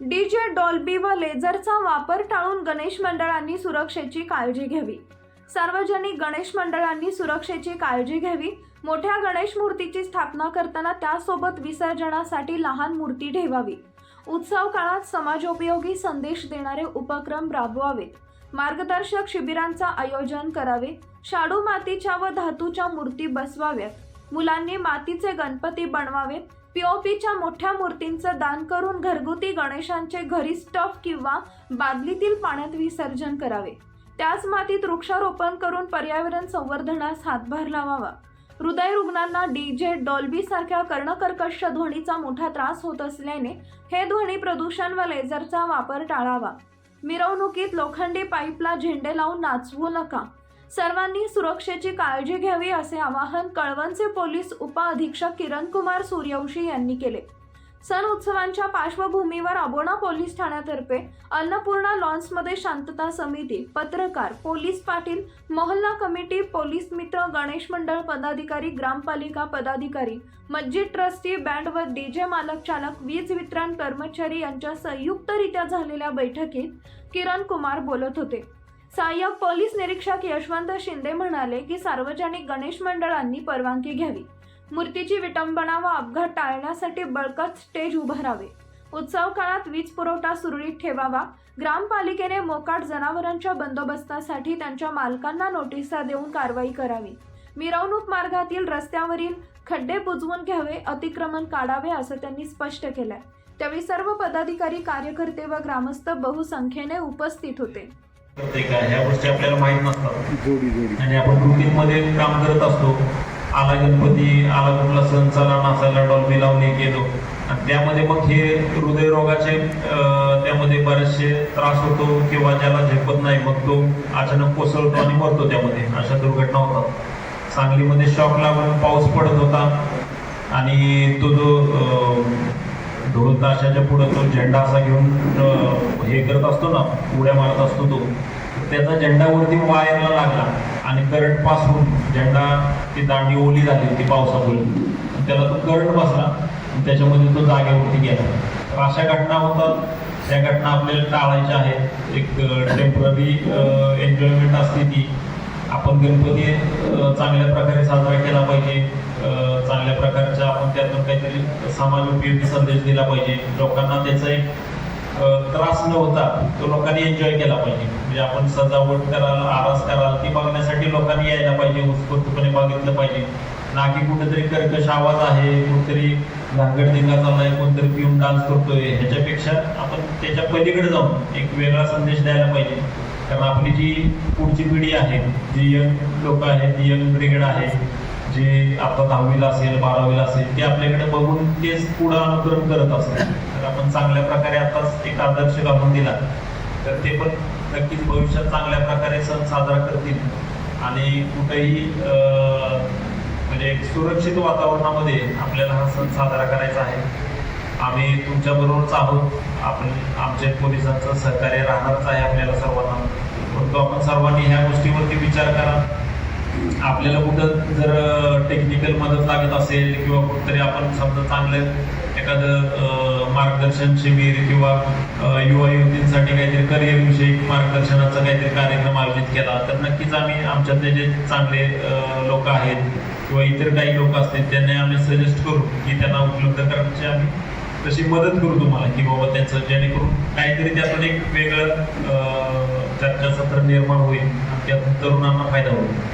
लेझरचा वापर टाळून गणेश मंडळांनी सुरक्षेची काळजी घ्यावी. सार्वजनिक गणेश मंडळांनी सुरक्षेची काळजी घ्यावी. मोठ्या गणेश मूर्तीची स्थापना करताना त्यासोबत विसर्जनासाठी लहान मूर्ती ठेवावी. उत्सव काळात समाजोपयोगी संदेश देणारे उपक्रम राबवावेत मार्गदर्शक शिबिरांचा आयोजन करावे. शाडू मातीच्या व धातूच्या मूर्ती बसवाव्यात. मुलांनी मातीचे गणपती बनवावेत. पीओपीच्या मोठ्या मूर्तींचं दान करून घरगुती गणेशांचे घरी स्टफ किंवा बादलीतील पाण्यात विसर्जन करावे. त्याच मातीत वृक्षारोपण करून पर्यावरण संवर्धनास हातभार लावावा. हृदय रुग्णांना डीजे डॉल्बी सारख्या कर्णकर्कश ध्वनीचा मोठा त्रास होत असल्याने हे ध्वनी प्रदूषण व लेझरचा वापर टाळावा. मिरवणुकीत लोखंडी पाईपला झेंडे लावून नाचवू नका. सर्वांनी सुरक्षेची काळजी घ्यावी असे आवाहन कळवणचे पोलीस उपअधीक्षक किरण कुमार सूर्यवंशी यांनी केले. सण उत्सवांच्या पार्श्वभूमीवर अबोणा पोलीस ठाण्यातर्फे अन्नपूर्णा लॉन्समध्ये शांतता समिती पत्रकार पोलीस पाटील मोहल्ला कमिटी पोलीस मित्र गणेश मंडळ पदाधिकारी ग्रामपालिका पदाधिकारी मस्जिद ट्रस्टी बँड व डीजे मालक चालक वीज वितरण कर्मचारी यांच्या संयुक्तरित्या झालेल्या बैठकीत किरण कुमार बोलत होते. सहाय्यक पोलीस निरीक्षक यशवंत शिंदे म्हणाले की सार्वजनिक गणेश मंडळांनी परवानगी घ्यावी. मूर्तीची विटंबना व अपघात टाळण्यासाठी बळकट स्टेज उभारावे उत्सव काळात वीज पुरवठा सुरळीत ठेवावा. ग्रामपालिकेने मोकाट जनावरांच्या बंदोबस्तासाठी त्यांच्या मालकांना नोटिसा देऊन कारवाई करावी. मिरवणूक मार्गातील रस्त्यावरील खड्डे बुजवून घ्यावे अतिक्रमण काढावे असं त्यांनी स्पष्ट केलंय. त्यावेळी सर्व पदाधिकारी कार्यकर्ते व ग्रामस्थ बहुसंख्येने उपस्थित होते. करते का ह्या गोष्टी आपल्याला माहीत नसतात. आणि आपण रुटीनमध्ये काम करत असतो. आला गणपती आला कुठला सण चला नाचायला डॉल्बी लावणे गेलो आणि त्यामध्ये मग हे हृदयरोगाचे त्यामध्ये बरेचसे त्रास होतो किंवा ज्याला झेपत नाही मग तो अचानक कोसळतो आणि मरतो त्यामध्ये. अशा दुर्घटना होतात. सांगलीमध्ये शॉक लागून पाऊस पडत होता. आणि तो जो ढोल ताशाच्या पुढं तो झेंडा असा घेऊन हे करत असतो ना उड्या मारत असतो तो त्याचा झेंडावरती वायरला लागला आणि करंटपासून झेंडा ती दांडी ओली झाली होती पावसामुळे. त्याला तो करंट बसला आणि त्याच्यामध्ये तो जागेवरती गेला. तर अशा घटना होतात. त्या घटना आपल्याला टाळायच्या आहेत. एक टेंपररी एन्जॉयमेंट असते ती. आपण गणपती चांगल्या प्रकारे साजरा केला चांगल्या प्रकारचा आपण त्यातून काहीतरी समाज उपयोगी संदेश दिला पाहिजे लोकांना त्याचा एक त्रास न होता तो लोकांनी एन्जॉय केला पाहिजे. म्हणजे आपण सजावट कराल आरास कराल ती बघण्यासाठी लोकांनी यायला पाहिजे उत्स्फूर्तपणे बघितलं पाहिजे. ना की कुठेतरी कर्कश आवाज आहे कुठेतरी घांगड दिंगा चाललाय कोणतरी पिऊन डान्स करतोय. ह्याच्यापेक्षा आपण त्याच्या पलीकडे जाऊन एक वेगळा संदेश द्यायला पाहिजे. कारण आपली जी पुढची पिढी आहे जी यंग लोक आहेत जी यंग ब्रिगेड आहे जे आता दहावीला असेल बारावीला असेल ते आपल्याकडे बघून तेच पुढं अनुकरण करत असतात तर आपण चांगल्या प्रकारे आताच एक आदर्श घालून दिला तर ते पण नक्कीच भविष्यात चांगल्या प्रकारे सण साजरा करतील. आणि कुठेही म्हणजे एक सुरक्षित वातावरणामध्ये आपल्याला हा सण साजरा करायचा आहे. आम्ही तुमच्याबरोबरच आहोत. आपण आमच्या पोलिसांचं सहकार्य राहणारच आहे आपल्याला सर्वांना. परंतु आपण सर्वांनी ह्या गोष्टीवरती विचार करा. आपल्याला कुठं जर टेक्निकल मदत लागत असेल किंवा कुठतरी आपण समजा चांगलं एखादं मार्गदर्शन शिबिर किंवा युवा युवतींसाठी काहीतरी करिअर विषयी मार्गदर्शनाचा काहीतरी कार्यक्रम आयोजित केला तर नक्कीच आम्ही आमच्यातले जे चांगले लोक आहेत किंवा इतर काही लोक असतील त्यांना आम्ही सजेस्ट करू की त्यांना उपलब्ध करण्याची आम्ही तशी मदत करू तुम्हाला की बाबा त्यांचं जेणेकरून काहीतरी त्यातून एक वेगळं चर्चासत्र निर्माण होईल त्यातून तरुणांना फायदा होईल.